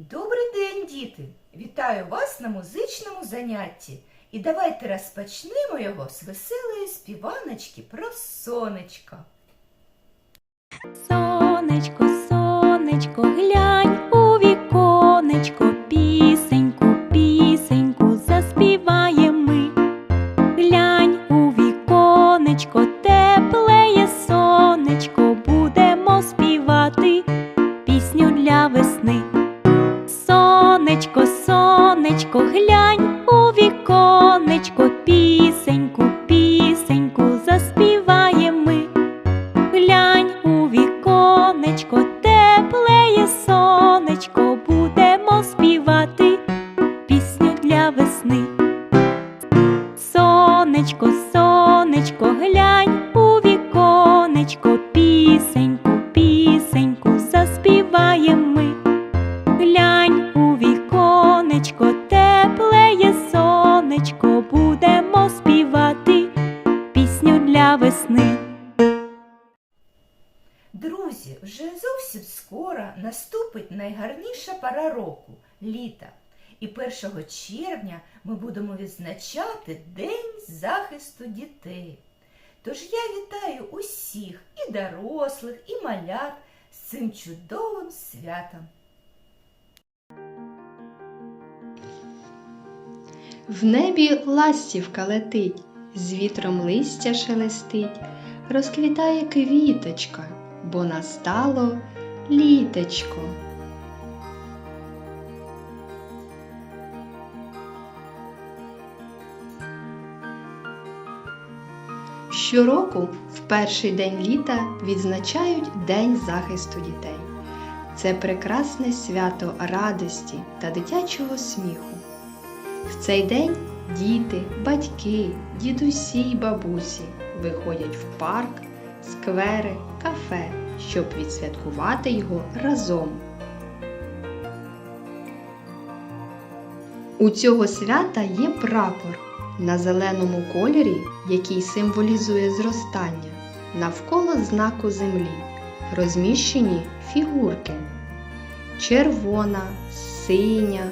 Добрий день, діти! Вітаю вас на музичному занятті. І давайте розпочнемо його з веселої співаночки про сонечко. Сонечко, найгарніша пора року літа. І 1 червня ми будемо відзначати День захисту дітей. Тож я вітаю усіх і дорослих, і малят з цим чудовим святом. В небі ластівка летить, з вітром листя шелестить, розквітає квіточка, бо настало літечко. Щороку в перший день літа відзначають День захисту дітей. Це прекрасне свято радості та дитячого сміху. В цей день діти, батьки, дідусі й бабусі виходять в парк, сквери, кафе, щоб відсвяткувати його разом. У цього свята є прапор на зеленому кольорі, який символізує зростання, навколо знаку землі розміщені фігурки червона, синя,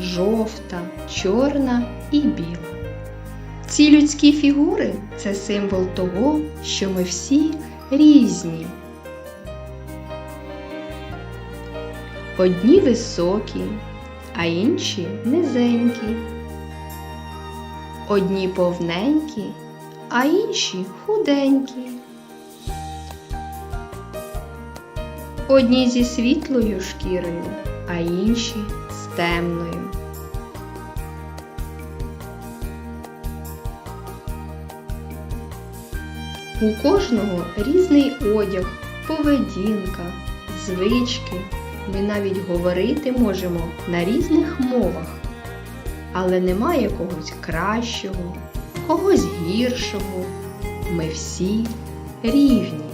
жовта, чорна і біла. Ці людські фігури це символ того, що ми всі різні. Одні високі, а інші низенькі. Одні повненькі, а інші худенькі. Одні зі світлою шкірою, а інші з темною. У кожного різний одяг, поведінка, звички. Ми навіть говорити можемо на різних мовах, але немає когось кращого, когось гіршого. Ми всі рівні.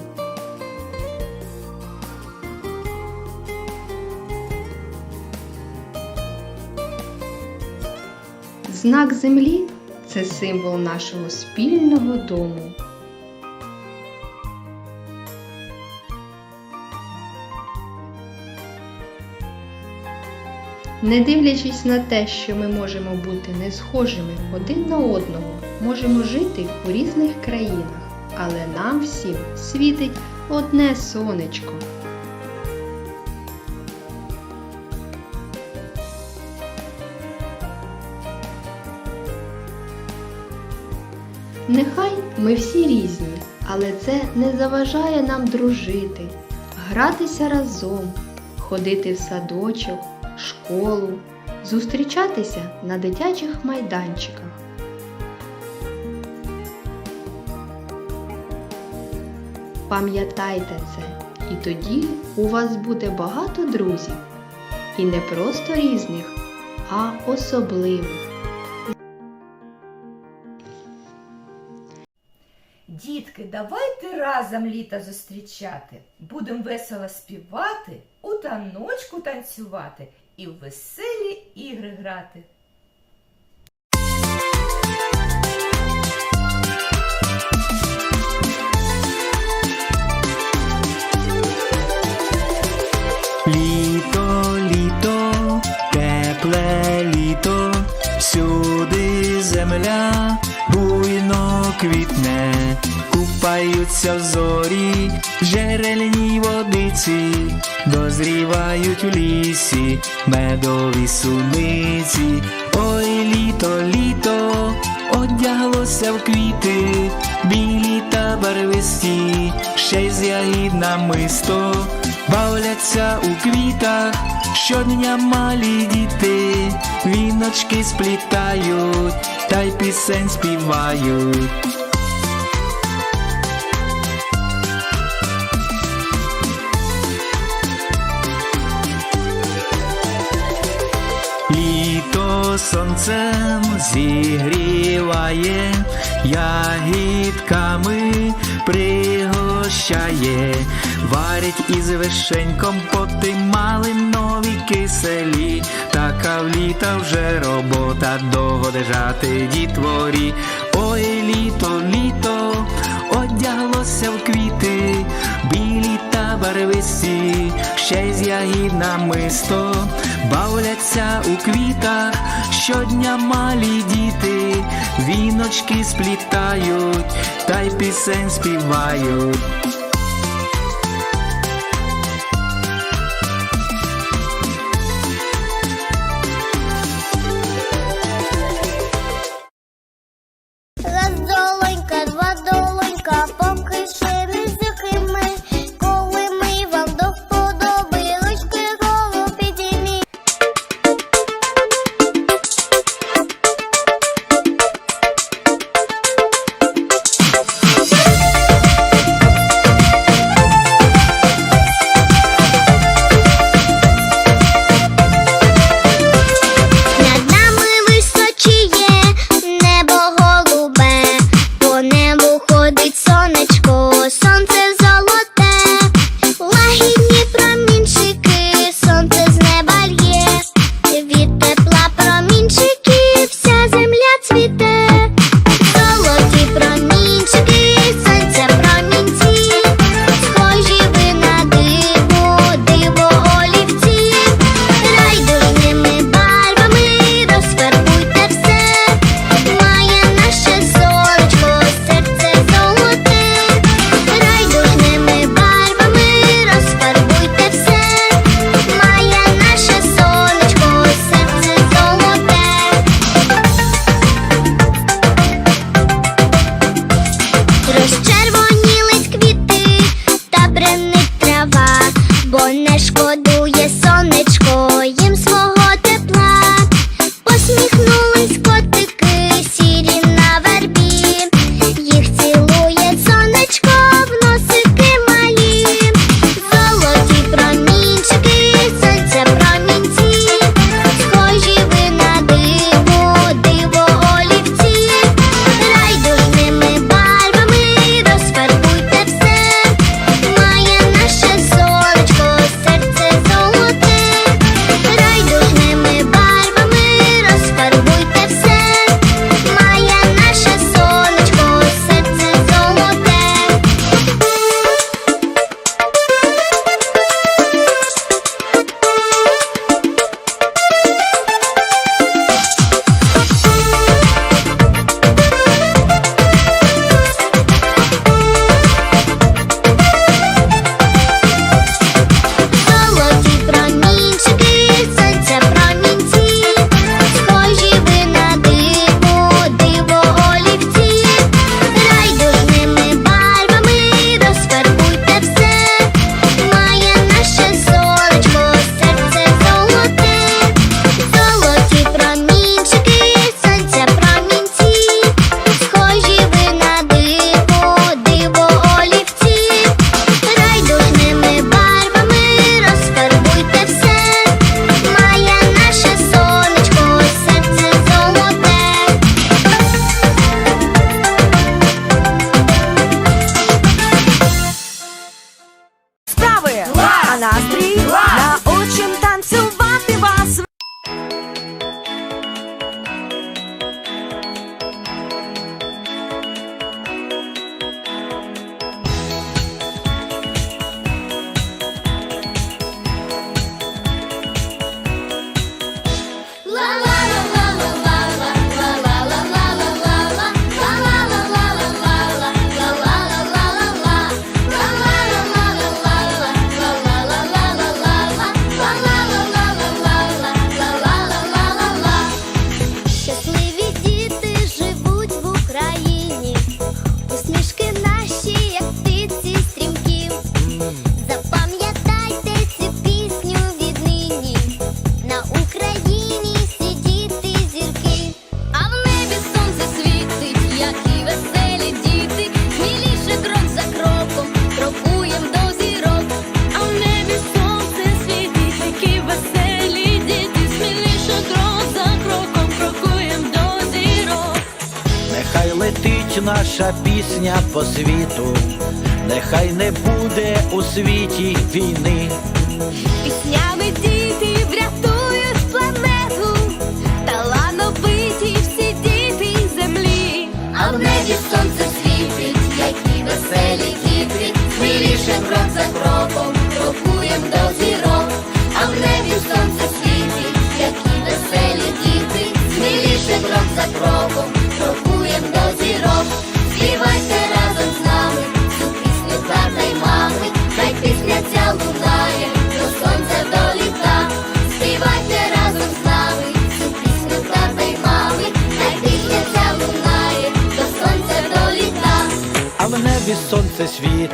Знак землі це символ нашого спільного дому. Не дивлячись на те, що ми можемо бути не схожими один на одного, можемо жити у різних країнах, але нам всім світить одне сонечко. Нехай ми всі різні, але це не заважає нам дружити, гратися разом, ходити в садочок, школу, зустрічатися на дитячих майданчиках. Пам'ятайте це, і тоді у вас буде багато друзів. І не просто різних, а особливих. Дітки, давайте разом літо зустрічати. Будемо весело співати, у таночку танцювати і в веселі ігри грати. Літо, літо, тепле літо, всюди земля буйно квітне, купаються зорі, жерельні водиці дозрівають у лісі, медові суниці, ой літо, літо, одяглося в квіти, білі та барвисті, ще й з ягід намисто, бавляться у квітах, щодня малі діти, віночки сплітають, та й пісень співають. Сонцем зігріває, ягідками пригощає, варить із вишеньком поти малинові киселі, така в літа вже робота довго держати дітворі. Ой, літо, літо, одяглося в квіти, білі та барвисті, ще з ягід намисто, бавляться у квітах, щодня малі діти, віночки сплітають, та й пісень співають. Пісня по світу, нехай не буде у світі війни. Піснями діти врятують планету, талановиті всі діти землі. А в небі сонце світить, які веселі діти, сміліше крок за кроком, крокуєм до зірок. А в небі сонце світить, які веселі діти, сміліше крок за кроком,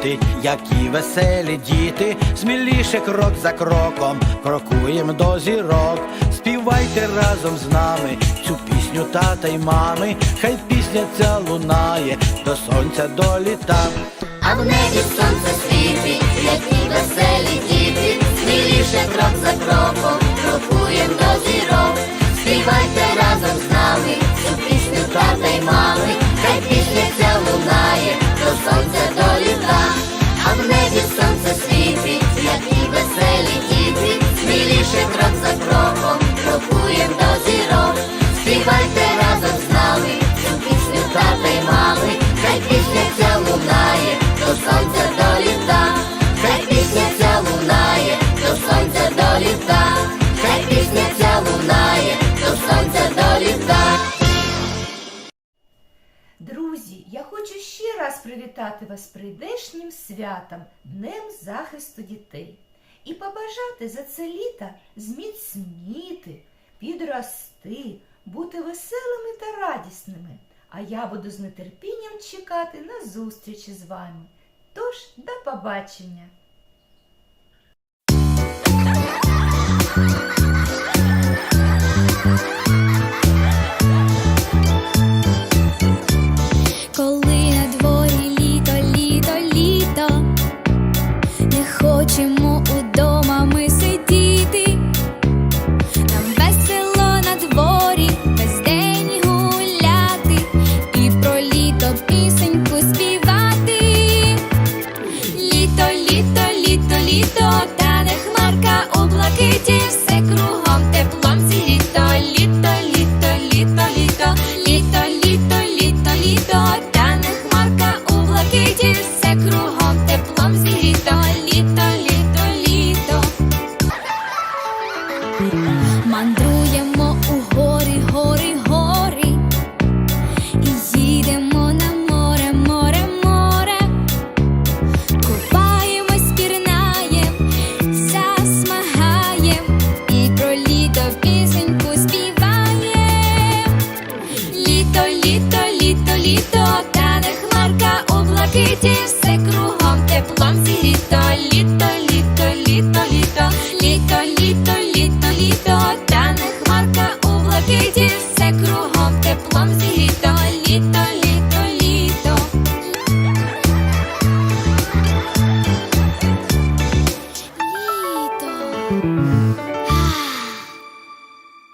світить, які веселі діти, сміліше крок за кроком, крокуєм до зірок. Співайте разом з нами цю пісню тата й мами, хай пісня ця лунає, до сонця доліта. А в небі сонце світить, які веселі діти, сміліше крок за кроком, крокуєм до зірок. Співайте разом з нами, цю пісню тата й мами, хай пісня ця лунає, до святом, Днем захисту дітей. І побажати за це літо зміцніти, підрости, бути веселими та радісними. А я буду з нетерпінням чекати на зустрічі з вами. Тож, до побачення! Коли не Літо, літо, літо, літо, та не хмарка у блакиті, все кругом теплом зігріто. Літо, літо, літо,